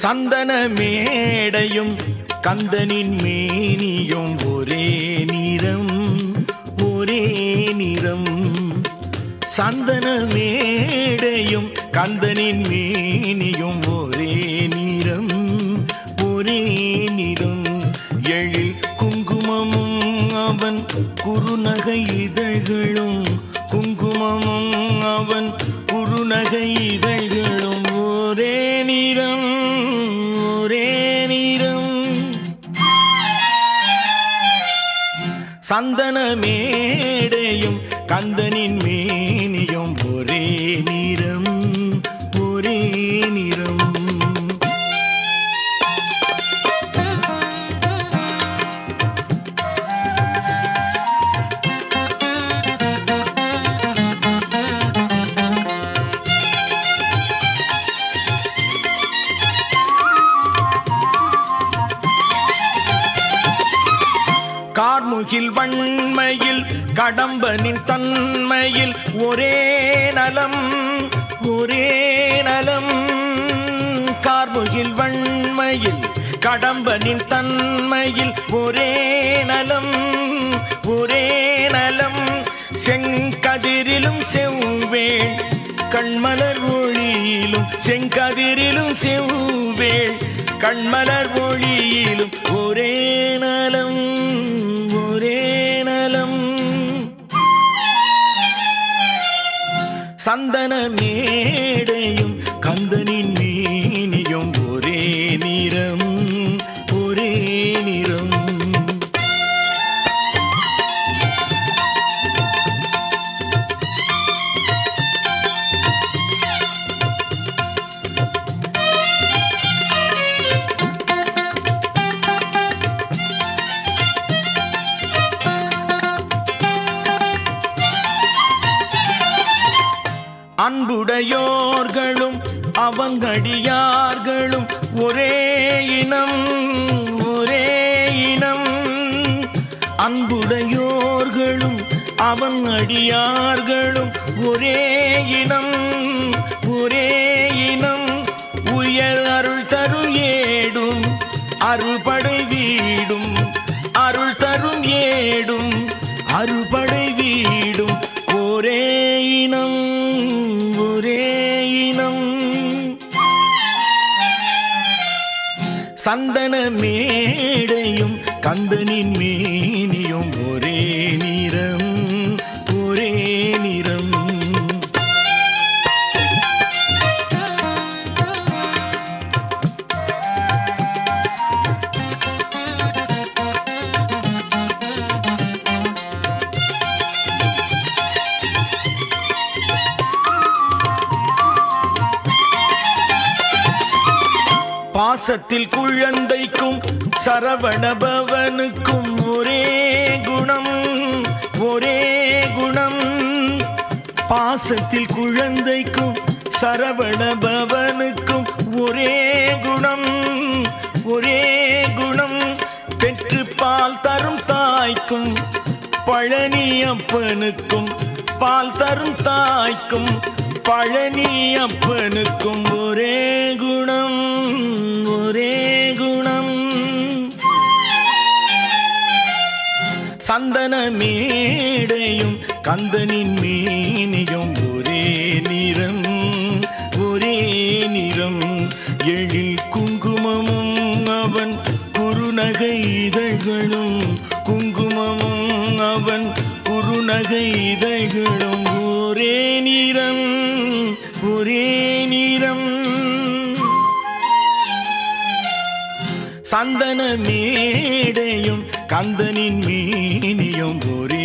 சந்தன மேடையும் கந்தனின் மேனியும் ஒரே நிறம் ஒரே நிறம். சந்தன மேடையும் கந்தனின் மேனியும் ஒரே நிறம் ஒரே நிறம். எழில் குங்குமமும் அவன் குறுநகை இதழ்களும் குங்குமமும் அவன் குறுநகை இதழ்களும் சந்தன மேடையும் கந்தனின் மேனியும் ஒரே நிறம் கார்முகில் வன்மையில் கடம்பனின் தன்மையில் ஒரே நலம் ஒரே நலம். கார்முகில் வன்மையில் கடம்பனின் தன்மையில் ஒரே நலம் ஒரே நலம். செங்கதிரிலும் செவ்வேள் கண்மலர் ஒளியிலும் செங்கதிரிலும் செவ்வேள் கண்மலர் ஒளியிலும் ஒரே நலம். சந்தன மேடையும் கந்தனின் மேனியும் அன்புடையோர்களும் அவங்கடியார்களும் ஒரே இனம் ஒரே இனம். அன்புடையோர்களும் அவன் அடியார்களும் ஒரே இனம் ஒரே இனம். உயர் அருள் தரு ஏடும் அருள்படை சந்தன மேடையும் கந்தனின் மேனியும் ஒரே நீ பாசத்தில் குழந்தைக்கும் சரவணபவனுக்கும் ஒரே குணம் ஒரே குணம். பாசத்தில் குழந்தைக்கும் சரவணபவனுக்கும் ஒரே குணம் ஒரே குணம். பெற்று பால் தரும் தாய்க்கும் பழனியப்பனுக்கும் பால் தரும் தாய்க்கும் பழனியப்பனுக்கும் ஒரே மேடையும் கந்தனின் மேனியும் ஒரே நிறம் ஒரே நிறம். எழில் குங்குமமும் அவன் குறுநகை இதழ்களும் குங்குமமும் அவன் குறுநகை இதழ்களும் ஒரே நிறம் ஒரே நிறம். சந்தன மேடையும் கந்தனின் மீனியும் ஒரு